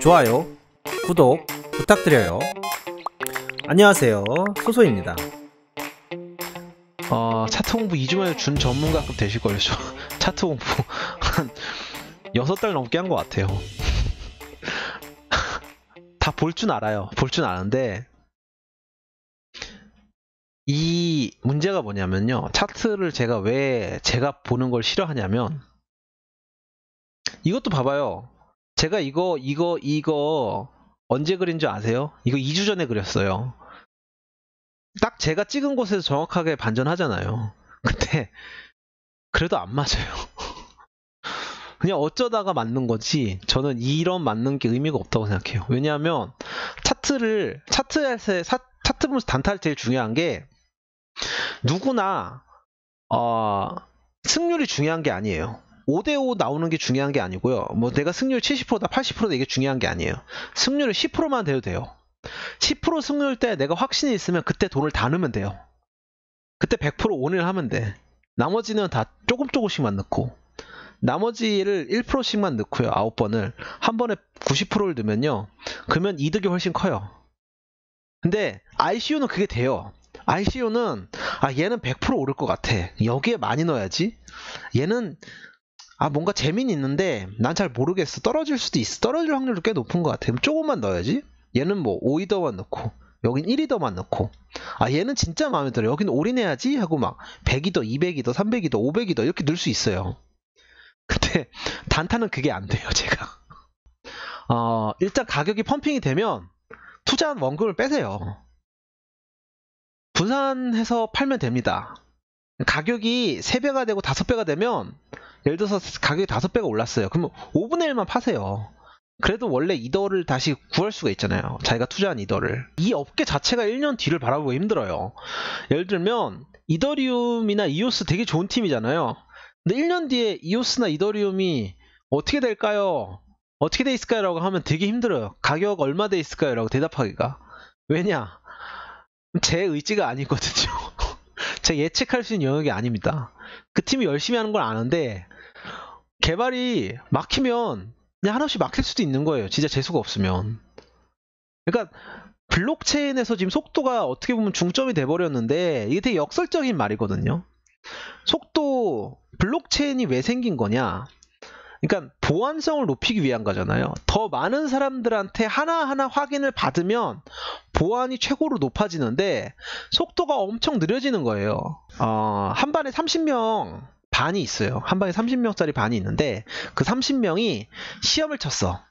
좋아요, 구독 부탁드려요. 안녕하세요. 소소입니다. 어, 차트 공부 2주 만에 준 전문가급 되실걸요, 저. 차트 공부. 한 6달 넘게 한 것 같아요. 다 볼 줄 알아요. 볼 줄 아는데, 이 문제가 뭐냐면요. 차트를 제가 왜 제가 보는 걸 싫어하냐면, 이것도 봐봐요. 제가 이거, 이거, 이거, 언제 그린 줄 아세요? 이거 2주 전에 그렸어요. 딱 제가 찍은 곳에서 정확하게 반전하잖아요. 근데 그래도 안 맞아요. 그냥 어쩌다가 맞는 거지 저는 이런 맞는 게 의미가 없다고 생각해요. 왜냐하면 차트를 차트에서 사- 차트 보면서 단타할 제일 중요한 게 누구나 어, 승률이 중요한 게 아니에요. 5대5 나오는 게 중요한 게 아니고요. 뭐 내가 승률 70%다 80%다 이게 중요한 게 아니에요. 승률을 10%만 돼도 돼요. 10% 승률 때 내가 확신이 있으면 그때 돈을 다 넣으면 돼요. 그때 100% 온을 하면 돼. 나머지는 다 조금 조금씩만 넣고 나머지를 1%씩만 넣고요. 9번을 한 번에 90%를 넣으면요. 그러면 이득이 훨씬 커요. 근데 ICU는 그게 돼요. ICU는 아 얘는 100% 오를 것 같아. 여기에 많이 넣어야지. 얘는 아 뭔가 재미는 있는데 난 잘 모르겠어. 떨어질 수도 있어. 떨어질 확률도 꽤 높은 것 같아. 그럼 조금만 넣어야지. 얘는 뭐 5이더만 넣고 여긴 1이더만 넣고 아 얘는 진짜 마음에 들어 여긴 올인해야지 하고 막 100이더 200이더 300이더 500이더 이렇게 넣을 수 있어요 근데 단타는 그게 안 돼요 제가 어 일단 가격이 펌핑이 되면 투자한 원금을 빼세요 분산해서 팔면 됩니다 가격이 3배가 되고 5배가 되면 예를 들어서 가격이 5배가 올랐어요 그러면 5분의 1만 파세요 그래도 원래 이더를 다시 구할 수가 있잖아요. 자기가 투자한 이더를. 이 업계 자체가 1년 뒤를 바라보기 힘들어요. 예를 들면 이더리움이나 이오스 되게 좋은 팀이잖아요. 근데 1년 뒤에 이오스나 이더리움이 어떻게 될까요? 어떻게 돼 있을까요? 라고 하면 되게 힘들어요. 가격 얼마 돼 있을까요? 라고 대답하기가. 왜냐? 제 의지가 아니거든요. 제가 예측할 수 있는 영역이 아닙니다. 그 팀이 열심히 하는 걸 아는데 개발이 막히면 그냥 한없이 막힐 수도 있는 거예요. 진짜 재수가 없으면. 그러니까 블록체인에서 지금 속도가 어떻게 보면 중점이 돼버렸는데 이게 되게 역설적인 말이거든요. 속도 블록체인이 왜 생긴 거냐? 그러니까 보안성을 높이기 위한 거잖아요. 더 많은 사람들한테 하나하나 확인을 받으면 보안이 최고로 높아지는데 속도가 엄청 느려지는 거예요. 어, 한 반에 30명 반이 있어요. 한 방에 30명짜리 반이 있는데 그 30명이 시험을 쳤어.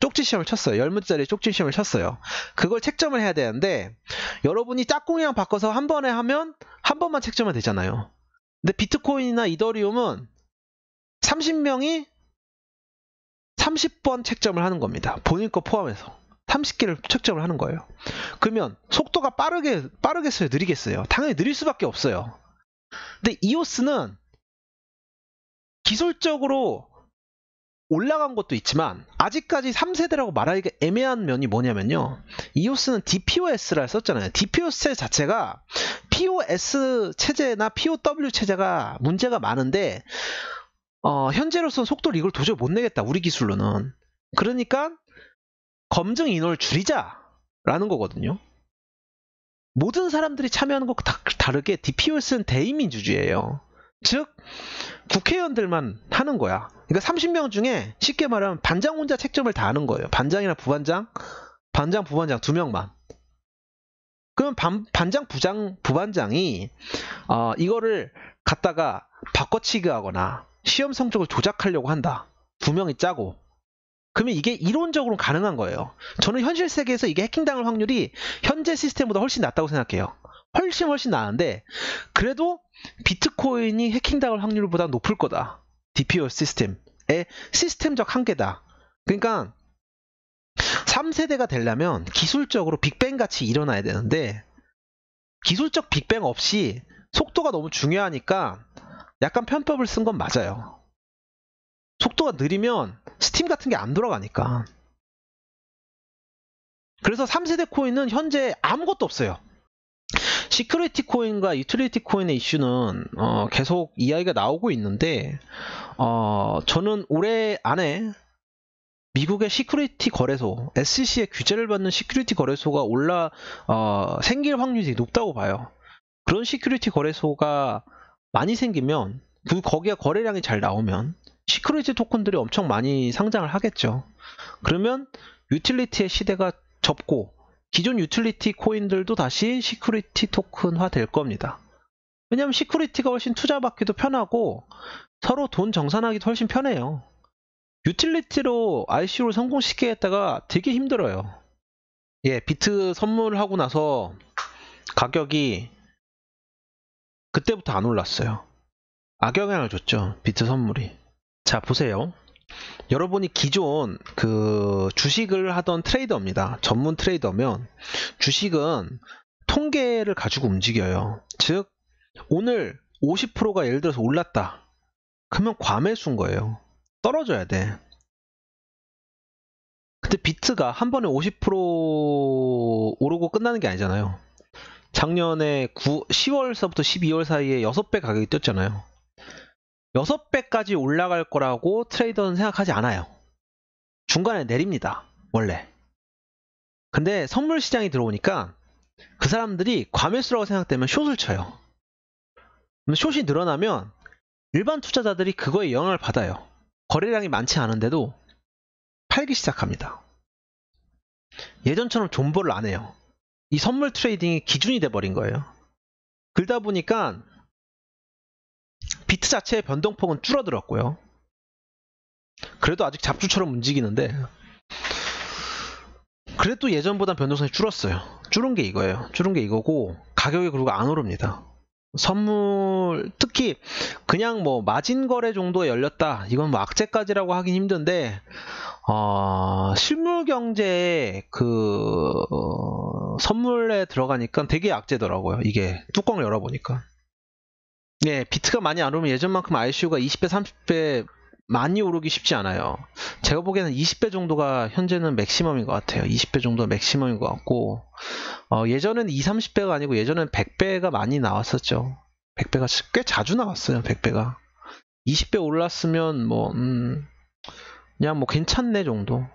쪽지 시험을 쳤어요. 10문짜리 쪽지 시험을 쳤어요. 그걸 책점을 해야 되는데 여러분이 짝꿍이랑 바꿔서 한 번에 하면 한 번만 책점을 되잖아요. 근데 비트코인이나 이더리움은 30명이 30번 책점을 하는 겁니다. 본인 거 포함해서. 30개를 책점을 하는 거예요. 그러면 속도가 빠르게 빠르겠어요, 느리겠어요? 당연히 느릴 수밖에 없어요. 근데 이오스는 기술적으로 올라간 것도 있지만 아직까지 3세대라고 말하기가 애매한 면이 뭐냐면요. 이오스는 DPoS를 썼잖아요. DPoS 자체가 POS 체제나 POW 체제가 문제가 많은데 어, 현재로서는 속도를 이걸 도저히 못 내겠다. 우리 기술로는. 그러니까 검증 인원을 줄이자라는 거거든요. 모든 사람들이 참여하는 것과 다- 다르게 DPoS는 대의민주주의예요. 즉 국회의원들만 하는 거야. 그러니까 30명 중에 쉽게 말하면 반장 혼자 책점을 다 하는 거예요. 반장이나 부반장, 반장, 부반장 두 명만. 그러면 반, 반장, 부장, 부반장이 어, 이거를 갖다가 바꿔치기 하거나 시험 성적을 조작하려고 한다. 두 명이 짜고. 그러면 이게 이론적으로 가능한 거예요. 저는 현실 세계에서 이게 해킹당할 확률이 현재 시스템보다 훨씬 낮다고 생각해요. 훨씬 훨씬 나은데 그래도 비트코인이 해킹당할 확률보다 높을 거다. DPO 시스템의 시스템적 한계다. 그러니까 3세대가 되려면 기술적으로 빅뱅 같이 일어나야 되는데 기술적 빅뱅 없이 속도가 너무 중요하니까 약간 편법을 쓴 건 맞아요. 속도가 느리면 스팀 같은 게 안 돌아가니까. 그래서 3세대 코인은 현재 아무것도 없어요. 시큐리티 코인과 유틸리티 코인의 이슈는 어, 계속 이야기가 나오고 있는데 어, 저는 올해 안에 미국의 시큐리티 거래소, SEC의 규제를 받는 시큐리티 거래소가 올라 어, 생길 확률이 높다고 봐요. 그런 시큐리티 거래소가 많이 생기면 그 거기에 거래량이 잘 나오면 시큐리티 토큰들이 엄청 많이 상장을 하겠죠. 그러면 유틸리티의 시대가 접고 기존 유틸리티 코인들도 다시 시큐리티 토큰화 될 겁니다. 왜냐하면 시큐리티가 훨씬 투자 받기도 편하고 서로 돈 정산하기도 훨씬 편해요. 유틸리티로 ICO를 성공시키겠다가 되게 힘들어요. 예, 비트 선물하고 나서 가격이 그때부터 안 올랐어요. 악영향을 줬죠. 비트 선물이. 자, 보세요. 여러분이 기존 그 주식을 하던 트레이더입니다. 전문 트레이더면 주식은 통계를 가지고 움직여요. 즉, 오늘 50%가 예를 들어서 올랐다. 그러면 과매수인 거예요. 떨어져야 돼. 근데 비트가 한 번에 50% 오르고 끝나는 게 아니잖아요. 작년에 9, 10월서부터 12월 사이에 6배 가격이 뛰었잖아요. 6배까지 올라갈 거라고 트레이더는 생각하지 않아요. 중간에 내립니다. 원래. 근데 선물 시장이 들어오니까 그 사람들이 과매수라고 생각되면 숏을 쳐요. 숏이 늘어나면 일반 투자자들이 그거에 영향을 받아요. 거래량이 많지 않은데도 팔기 시작합니다. 예전처럼 존버를 안 해요. 이 선물 트레이딩이 기준이 돼버린 거예요. 그러다 보니까 비트 자체의 변동폭은 줄어들었고요. 그래도 아직 잡주처럼 움직이는데 그래도 예전보다 변동성이 줄었어요. 줄은 게 이거예요. 줄은 게 이거고 가격이 그리고 안 오릅니다. 선물 특히 그냥 뭐 마진 거래 정도에 열렸다. 이건 뭐 악재까지라고 하긴 힘든데 어, 실물 경제에 그 어, 선물에 들어가니까 되게 악재더라고요. 이게 뚜껑을 열어보니까. 예, 비트가 많이 안 오르면 예전만큼 ICU가 20배, 30배 많이 오르기 쉽지 않아요. 제가 보기에는 20배 정도가 현재는 맥시멈인 것 같아요. 20배 정도가 맥시멈인 것 같고, 어, 예전에는 2, 30배가 아니고 예전에는 100배가 많이 나왔었죠. 100배가 꽤 자주 나왔어요. 100배가. 20배 올랐으면 뭐, 음, 그냥 뭐 괜찮네 정도.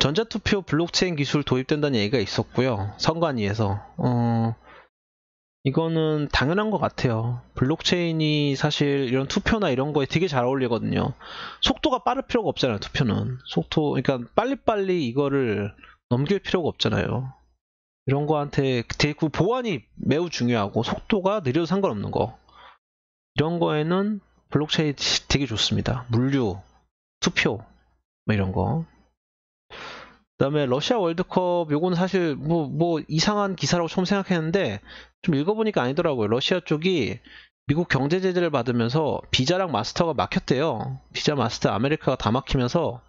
전자투표 블록체인 기술 도입된다는 얘기가 있었고요. 선관위에서. 어, 이거는 당연한 것 같아요. 블록체인이 사실 이런 투표나 이런 거에 되게 잘 어울리거든요. 속도가 빠를 필요가 없잖아요, 투표는. 속도, 그러니까 빨리빨리 이거를 넘길 필요가 없잖아요. 이런 거한테 되게 그 보안이 매우 중요하고 속도가 느려도 상관없는 거. 이런 거에는 블록체인 되게 좋습니다. 물류, 투표, 뭐 이런 거. 그다음에 러시아 월드컵 요거는 사실 뭐뭐 뭐 이상한 기사라고 처음 생각했는데 좀 읽어보니까 아니더라고요. 러시아 쪽이 미국 경제 제재를 받으면서 비자랑 마스터가 막혔대요. 비자 마스터 아메리카가 다 막히면서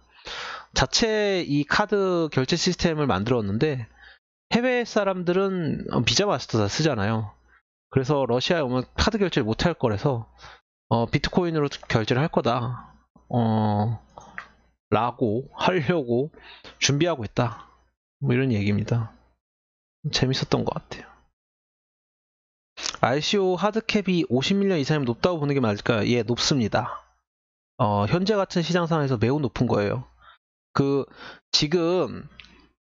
자체 이 카드 결제 시스템을 만들었는데 해외 사람들은 비자 마스터 다 쓰잖아요. 그래서 러시아에 오면 카드 결제를 못 할 거라서 어, 비트코인으로 결제를 할 거다. 어, 라고 하려고 준비하고 있다. 뭐 이런 얘기입니다. 재밌었던 것 같아요. ICO 하드캡이 50밀리언 이상이면 높다고 보는 게 맞을까요? 예, 높습니다. 어, 현재 같은 시장 상황에서 매우 높은 거예요. 그, 지금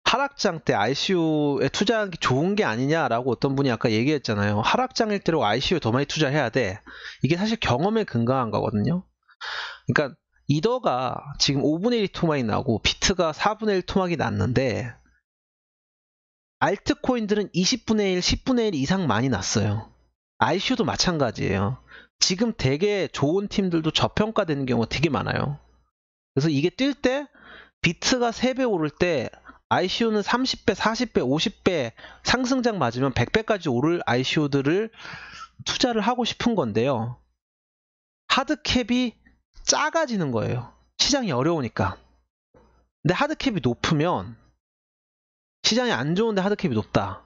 하락장 때 ICO에 투자하는 게 좋은 게 아니냐라고 어떤 분이 아까 얘기했잖아요. 하락장일 때로 ICO에 더 많이 투자해야 돼. 이게 사실 경험에 근거한 거거든요. 그러니까 이더가 지금 5분의 1 토막이 나고 비트가 4분의 1 토막이 났는데 알트코인들은 20분의 1, 10분의 1 이상 많이 났어요. ICO도 마찬가지예요. 지금 되게 좋은 팀들도 저평가되는 경우가 되게 많아요. 그래서 이게 뛸 때 비트가 3배 오를 때 ICO는 30배, 40배, 50배 상승장 맞으면 100배까지 오를 ICO들을 투자를 하고 싶은 건데요. 하드캡이 작아지는 거예요. 시장이 어려우니까. 근데 하드캡이 높으면 시장이 안 좋은데 하드캡이 높다.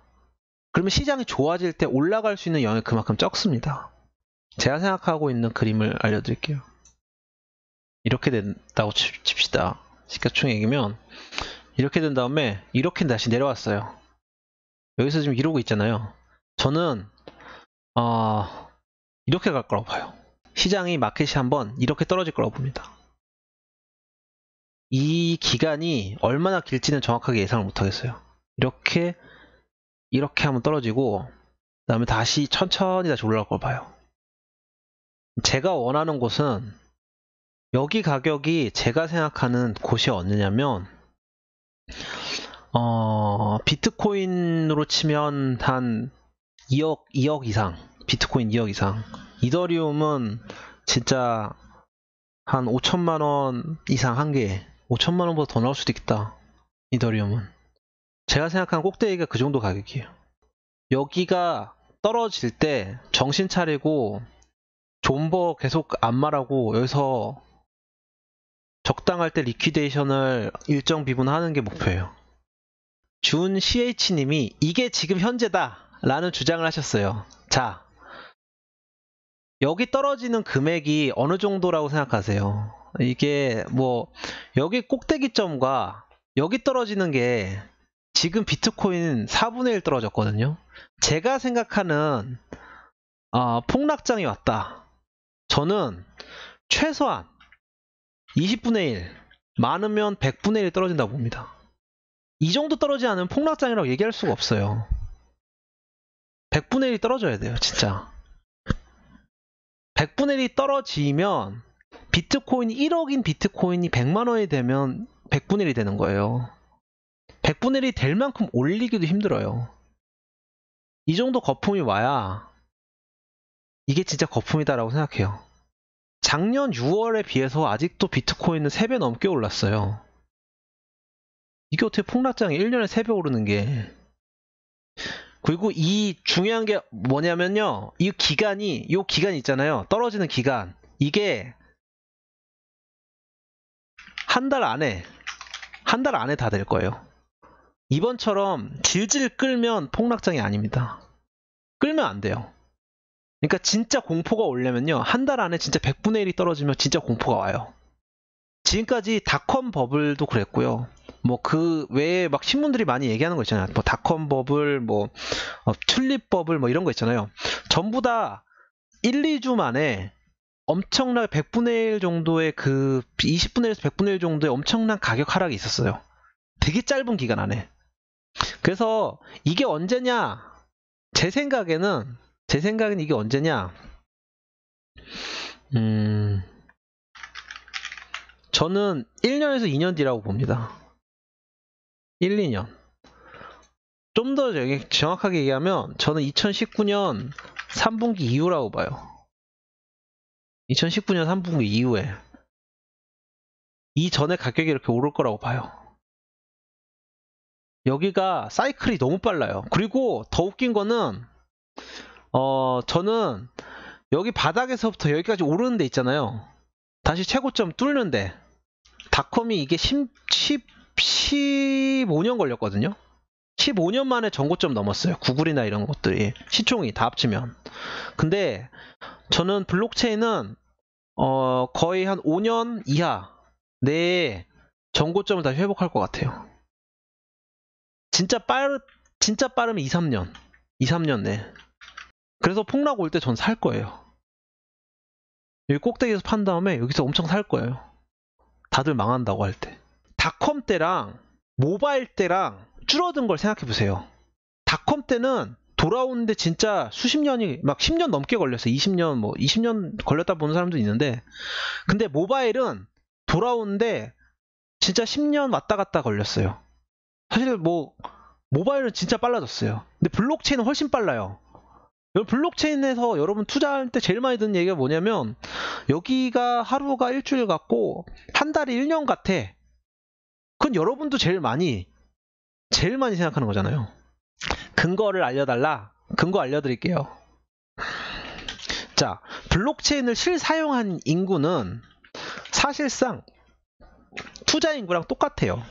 그러면 시장이 좋아질 때 올라갈 수 있는 영역이 그만큼 적습니다. 제가 생각하고 있는 그림을 알려드릴게요. 이렇게 된다고 칩시다. 시가총액이면 이렇게 된 다음에 이렇게 다시 내려왔어요. 여기서 지금 이러고 있잖아요. 저는 어, 이렇게 갈 거라고 봐요. 시장이 마켓이 한번 이렇게 떨어질 거라고 봅니다. 이 기간이 얼마나 길지는 정확하게 예상을 못하겠어요. 이렇게 이렇게 하면 떨어지고 그 다음에 다시 천천히 다시 올라갈 걸 봐요. 제가 원하는 곳은 여기 가격이 제가 생각하는 곳이 어느냐면 어, 비트코인으로 치면 한 2억 2억 이상 비트코인 2억 이상 이더리움은 진짜 한 5천만 원 이상 한 개, 5천만 원보다 더 나올 수도 있겠다. 이더리움은. 제가 생각하는 꼭대기가 그 정도 가격이에요. 여기가 떨어질 때 정신 차리고 존버 계속 안 말하고 여기서 적당할 때 리퀴데이션을 일정 비분 하는 게 목표예요. 준 CH님이 이게 지금 현재다 라는 주장을 하셨어요. 자, 여기 떨어지는 금액이 어느 정도라고 생각하세요? 이게 뭐 여기 꼭대기점과 여기 떨어지는 게 지금 비트코인 4분의 1 떨어졌거든요. 제가 생각하는 어, 폭락장이 왔다. 저는 최소한 20분의 1, 많으면 100분의 1 떨어진다고 봅니다. 이 정도 떨어지지 않으면 폭락장이라고 얘기할 수가 없어요. 100분의 1이 떨어져야 돼요, 진짜. 100분의 1이 떨어지면 비트코인이 1억인 비트코인이 100만 원이 되면 100분의 1이 되는 거예요. 100분의 1이 될 만큼 올리기도 힘들어요. 이 정도 거품이 와야 이게 진짜 거품이다라고 생각해요. 작년 6월에 비해서 아직도 비트코인은 3배 넘게 올랐어요. 이게 어떻게 폭락장이 1년에 3배 오르는 게 그리고 이 중요한 게 뭐냐면요. 이 기간이 이 기간 있잖아요. 떨어지는 기간. 이게 한 달 안에 한 달 안에 다 될 거예요. 이번처럼 질질 끌면 폭락장이 아닙니다. 끌면 안 돼요. 그러니까 진짜 공포가 오려면요. 한 달 안에 진짜 100분의 1이 떨어지면 진짜 공포가 와요. 지금까지 닷컴 버블도 그랬고요. 뭐 그 외에 막 신문들이 많이 얘기하는 거 있잖아요. 뭐 닷컴 버블, 뭐 어, 튤립 버블 뭐 이런 거 있잖아요. 전부 다 1, 2주 만에 엄청나게 100분의 1 정도의 그 20분의 1에서 100분의 1 정도의 엄청난 가격 하락이 있었어요. 되게 짧은 기간 안에. 그래서 이게 언제냐? 제 생각에는 제 생각엔 이게 언제냐? 음. 저는 1년에서 2년 뒤라고 봅니다. 1, 2년. 좀 더 정확하게 얘기하면 저는 2019년 3분기 이후라고 봐요. 2019년 3분기 이후에 이전에 가격이 이렇게 오를 거라고 봐요. 여기가 사이클이 너무 빨라요. 그리고 더 웃긴 거는 어 저는 여기 바닥에서부터 여기까지 오르는 데 있잖아요. 다시 최고점 뚫는데 닷컴이 이게 10, 10, 15년 걸렸거든요. 15년 만에 전고점 넘었어요. 구글이나 이런 것들이 시총이 다 합치면. 근데 저는 블록체인은 어, 거의 한 5년 이하 내에 전고점을 다시 회복할 것 같아요. 진짜 빠르 진짜 빠르면 2, 3년. 2, 3년 내. 그래서 폭락 올 때 전 살 거예요. 여기 꼭대기에서 판 다음에 여기서 엄청 살 거예요. 다들 망한다고 할 때. 닷컴 때랑 모바일 때랑 줄어든 걸 생각해 보세요. 닷컴 때는 돌아오는데 진짜 수십 년이 막 10년 넘게 걸렸어요. 20년 뭐 20년 걸렸다 보는 사람도 있는데 근데 모바일은 돌아오는데 진짜 10년 왔다 갔다 걸렸어요. 사실 뭐 모바일은 진짜 빨라졌어요. 근데 블록체인은 훨씬 빨라요. 블록체인에서 여러분 투자할 때 제일 많이 듣는 얘기가 뭐냐면 여기가 하루가 일주일 같고 한 달이 1년 같아. 그건 여러분도 제일 많이 제일 많이 생각하는 거잖아요. 근거를 알려달라. 근거 알려드릴게요. 자, 블록체인을 실사용한 인구는 사실상 투자 인구랑 똑같아요.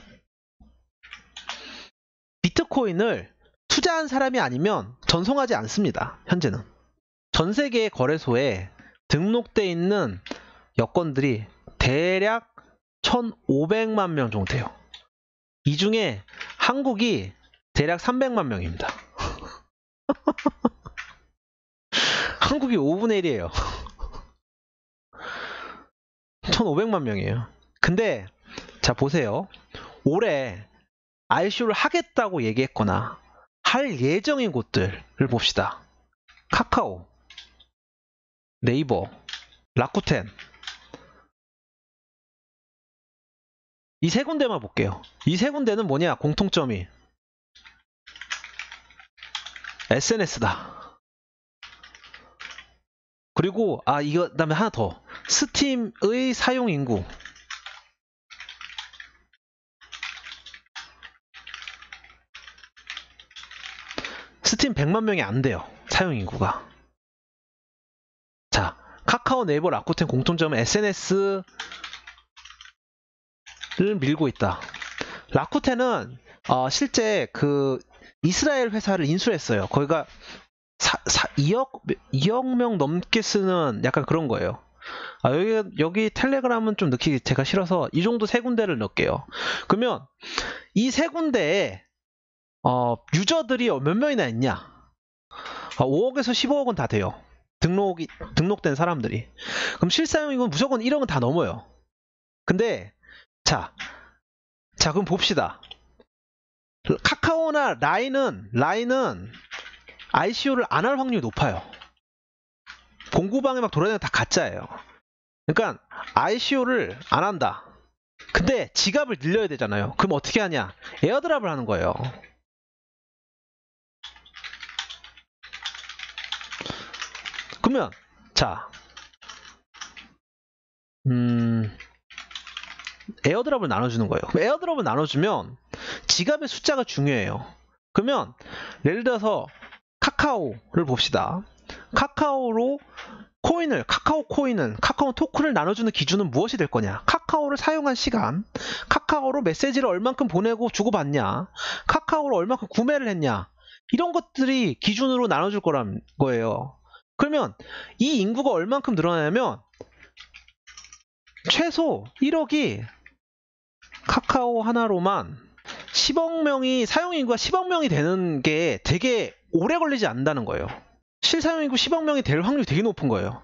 비트코인을 투자한 사람이 아니면 전송하지 않습니다. 현재는. 전 세계 거래소에 등록돼 있는 여건들이 대략 1,500만 명 정도 돼요. 이 중에 한국이 대략 300만 명입니다. 한국이 5분의 1이에요. 1,500만 명이에요. 근데 자, 보세요. 올해 ICO를 하겠다고 얘기했거나 할 예정인 곳들을 봅시다. 카카오, 네이버, 라쿠텐. 이 세 군데만 볼게요. 이 세 군데는 뭐냐? 공통점이 SNS다. 그리고 아 이거 그다음에 하나 더 스팀의 사용 인구 스팀 100만 명이 안 돼요. 사용 인구가. 자, 카카오, 네이버, 라쿠텐 공통점은 SNS 를 밀고 있다. 라쿠텐은 어, 실제 그 이스라엘 회사를 인수했어요. 거기가 사, 사, 2억 2억 명 넘게 쓰는 약간 그런 거예요. 아, 여기 여기 텔레그램은 좀 넣기 제가 싫어서 이 정도 세 군데를 넣을게요. 그러면 이 세 군데에 어, 유저들이 몇 명이나 있냐? 아, 5억에서 15억은 다 돼요. 등록이 등록된 사람들이. 그럼 실사용 이건 무조건 1억은 다 넘어요. 근데 자, 자 그럼 봅시다. 카카오나 라인은 라인은 ICO를 안 할 확률이 높아요. 공구방에 막 돌아다니는 다 가짜예요. 그러니까 ICO를 안 한다. 근데 지갑을 늘려야 되잖아요. 그럼 어떻게 하냐? 에어드랍을 하는 거예요. 그러면 자, 음, 에어드랍을 나눠주는 거예요. 에어드랍을 나눠주면 지갑의 숫자가 중요해요. 그러면 예를 들어서 카카오를 봅시다. 카카오로 코인을 카카오 코인은 카카오 토큰을 나눠주는 기준은 무엇이 될 거냐? 카카오를 사용한 시간, 카카오로 메시지를 얼만큼 보내고 주고받냐, 카카오로 얼만큼 구매를 했냐 이런 것들이 기준으로 나눠줄 거란 거예요. 그러면 이 인구가 얼만큼 늘어나냐면 최소 1억이 카카오 하나로만 10억 명이 사용 인구가 10억 명이 되는 게 되게 오래 걸리지 않는다는 거예요. 실사용 인구 10억 명이 될 확률이 되게 높은 거예요.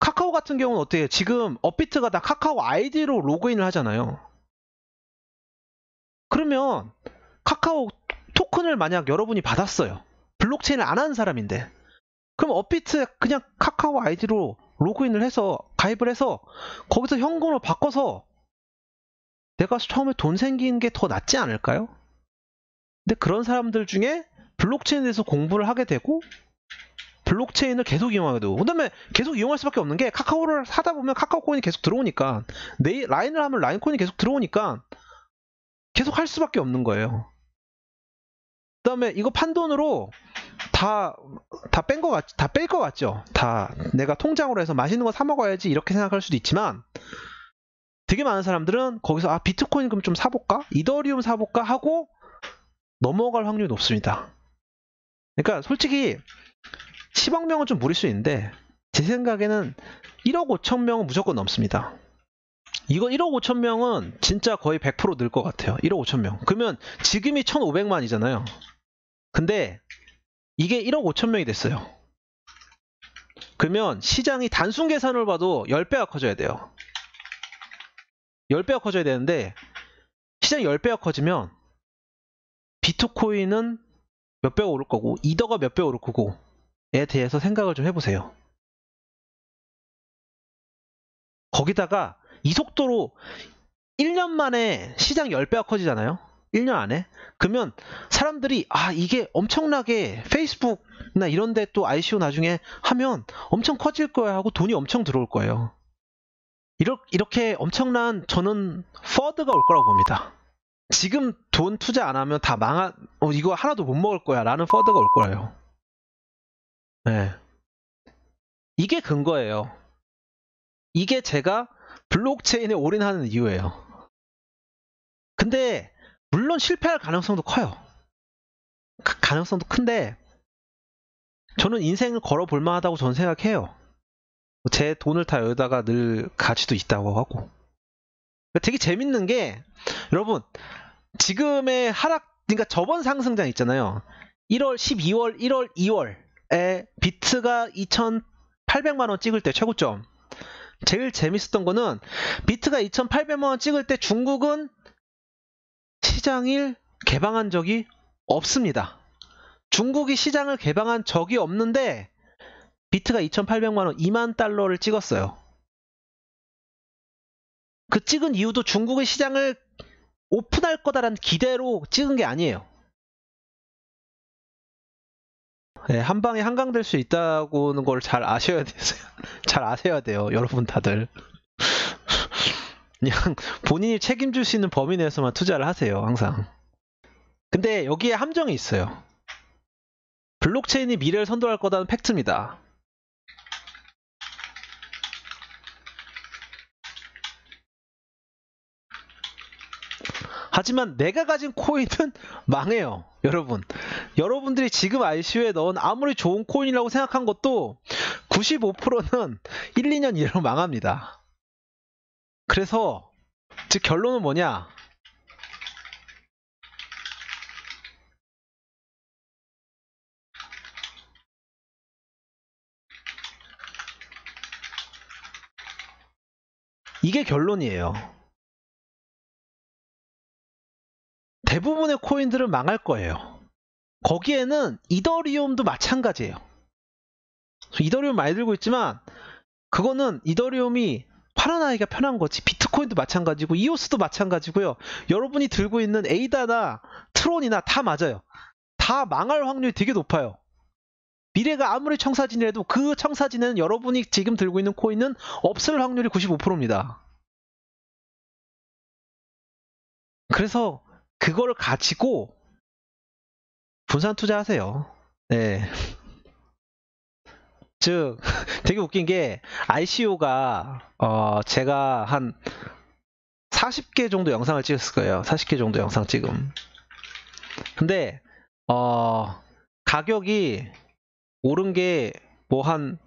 카카오 같은 경우는 어때요? 지금 업비트가 다 카카오 아이디로 로그인을 하잖아요. 그러면 카카오 토큰을 만약 여러분이 받았어요. 블록체인을 안 하는 사람인데. 그럼 업비트 그냥 카카오 아이디로 로그인을 해서 가입을 해서 거기서 현금으로 바꿔서 내가 처음에 돈 생기는 게 더 낫지 않을까요? 근데 그런 사람들 중에 블록체인에 대해서 공부를 하게 되고 블록체인을 계속 이용하게 되고 그다음에 계속 이용할 수밖에 없는 게 카카오를 사다 보면 카카오 코인이 계속 들어오니까 내 라인을 하면 라인 코인이 계속 들어오니까 계속 할 수밖에 없는 거예요. 그다음에 이거 판돈으로 다 다 뺀 거 같, 다뺄것 같죠. 다 내가 통장으로 해서 맛있는 거 사 먹어야지 이렇게 생각할 수도 있지만 되게 많은 사람들은 거기서 아 비트코인 그럼 좀 사볼까? 이더리움 사볼까 하고 넘어갈 확률이 높습니다. 그러니까 솔직히 10억 명은 좀 무릴 수 있는데 제 생각에는 1억 5천 명은 무조건 넘습니다. 이거 1억 5천 명은 진짜 거의 100%늘 것 같아요. 1억 5천 명. 그러면 지금이 1,500만이잖아요. 근데 이게 1억 5천 명이 됐어요. 그러면 시장이 단순 계산을 봐도 10배가 커져야 돼요. 10배가 커져야 되는데 시장이 10배가 커지면 비트코인은 몇 배가 오를 거고 이더가 몇 배 오를 거고에 대해서 생각을 좀 해보세요. 거기다가 이 속도로 1년 만에 시장 10배가 커지잖아요. 1년 안에. 그러면 사람들이 아 이게 엄청나게 페이스북이나 이런 데 또 ICO 나중에 하면 엄청 커질 거야 하고 돈이 엄청 들어올 거예요. 이렇게 엄청난 저는 퍼드가 올 거라고 봅니다. 지금 돈 투자 안 하면 다 망한, 어, 이거 하나도 못 먹을 거야. 라는 퍼드가 올 거예요. 네. 이게 근거예요. 이게 제가 블록체인에 올인하는 이유예요. 근데, 물론 실패할 가능성도 커요. 그 가능성도 큰데, 저는 인생을 걸어볼 만하다고 저는 생각해요. 제 돈을 다 여기다가 늘 가치도 있다고 하고. 되게 재밌는 게, 여러분, 지금의 하락, 그러니까 저번 상승장 있잖아요. 1월, 12월, 1월, 2월에 비트가 2,800만원 찍을 때 최고점. 제일 재밌었던 거는 비트가 2,800만 원 찍을 때 중국은 시장을 개방한 적이 없습니다. 중국이 시장을 개방한 적이 없는데 비트가 2,800만 원, 2만 달러를 찍었어요. 그 찍은 이유도 중국의 시장을 오픈할 거다라는 기대로 찍은 게 아니에요. 네, 한 방에 한강될 수 있다고는 걸 잘 아셔야 돼요. 잘 아셔야 돼요. 여러분 다들. 그냥 본인이 책임질 수 있는 범위 내에서만 투자를 하세요. 항상. 근데 여기에 함정이 있어요. 블록체인이 미래를 선도할 거다는 팩트입니다. 하지만 내가 가진 코인은 망해요. 여러분. 여러분들이 지금 ICO에 넣은 아무리 좋은 코인이라고 생각한 것도 95%는 1, 2년 이내로 망합니다. 그래서 즉 결론은 뭐냐? 이게 결론이에요. 대부분의 코인들은 망할 거예요. 거기에는 이더리움도 마찬가지예요. 이더리움 많이 들고 있지만 그거는 이더리움이 팔아나기가 편한 거지. 비트코인도 마찬가지고 이오스도 마찬가지고요. 여러분이 들고 있는 에이다나 트론이나 다 맞아요. 다 망할 확률이 되게 높아요. 미래가 아무리 청사진이라도 그 청사진에는 여러분이 지금 들고 있는 코인은 없을 확률이 95%입니다. 그래서 그걸 가지고 분산 투자하세요. 네. 즉, 되게 웃긴 게, ICO가, 어, 제가 한 40개 정도 영상을 찍었을 거예요. 40개 정도 영상 지금. 근데, 어, 가격이 오른 게 뭐 한,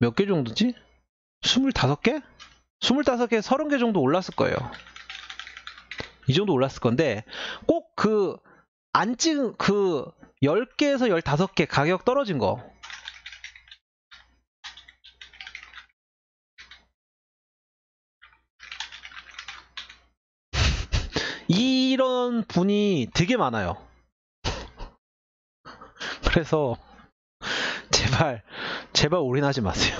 몇 개 정도지? 25개? 25개, 30개 정도 올랐을 거예요. 이 정도 올랐을 건데 꼭 그 안 찍은 그 10개에서 15개 가격 떨어진 거 이런 분이 되게 많아요. 그래서 제발 제발 올인하지 마세요.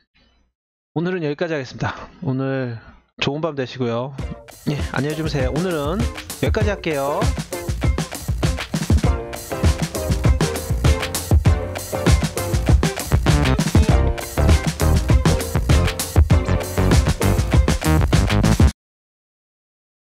오늘은 여기까지 하겠습니다. 오늘 좋은 밤 되시고요. 예, 안녕히 주무세요. 오늘은 여기까지 할게요.